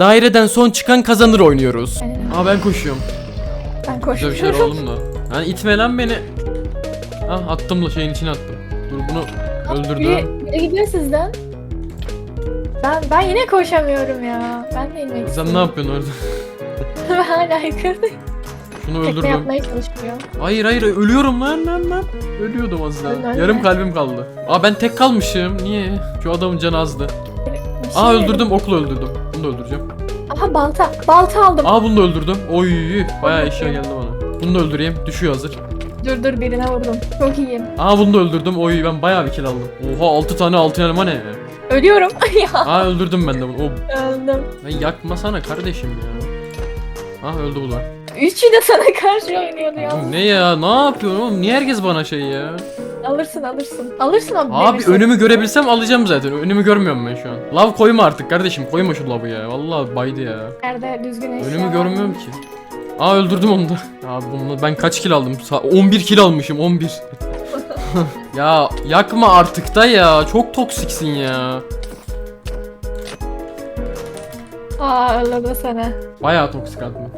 Daireden son çıkan kazanır oynuyoruz. Aynen. Aa ben koşuyorum. Ben Güzel bir koşuyorum. şeyler oldum da. Yani itme lan beni. Ah attım da şeyin içine attım. Dur bunu öldürdüm. Biri, biri gidiyor sizden. Ben ben yine koşamıyorum ya. Ben de inmek Sen ne yapıyorsun orada? Ben hala yukarıdayım. Şunu Tekme öldürdüm. yapmaya çalışmıyor. Hayır hayır ölüyorum lan lan lan. Ölüyordum az daha. Ölme. Yarım kalbim kaldı. Aa ben tek kalmışım. Niye? Şu adamın canı azdı. Aa öldürdüm okla öldürdüm. Bunu da öldüreceğim. Aha balta. Balta aldım. Aa bunu da öldürdüm. Oy bayağı eşya geldi bana. Bunu da öldüreyim. Düşüyor hazır. Dur dur birine vurdum. Çok iyiyim. Aa bunu da öldürdüm. Oy ben bayağı bir kill aldım. Oha 6 tane altın elma ne? Ölüyorum. Aa öldürdüm ben de bunu. O, öldüm. ben yakmasana kardeşim ya. Ah öldü bu da. Üçü de sana karşı oynuyordu ya. Ne ya? Ne yapıyorsun oğlum? Niye herkes bana şey ya? Alırsın alırsın. Alırsın abi. Abi demirsen. önümü görebilsem alacağım zaten. Önümü görmüyorum ben şu an. Lav koyma artık kardeşim. Koyma şu lavı ya. Vallahi baydı ya. Nerede düzgün eşya Önümü var? görmüyorum ki. Aa öldürdüm onu da. Abi bunu ben kaç kill aldım? Sa- 11 kill almışım 11. ya yakma artık da ya. Çok toksiksin ya. Aa öldü sana. Bayağı toksik atma.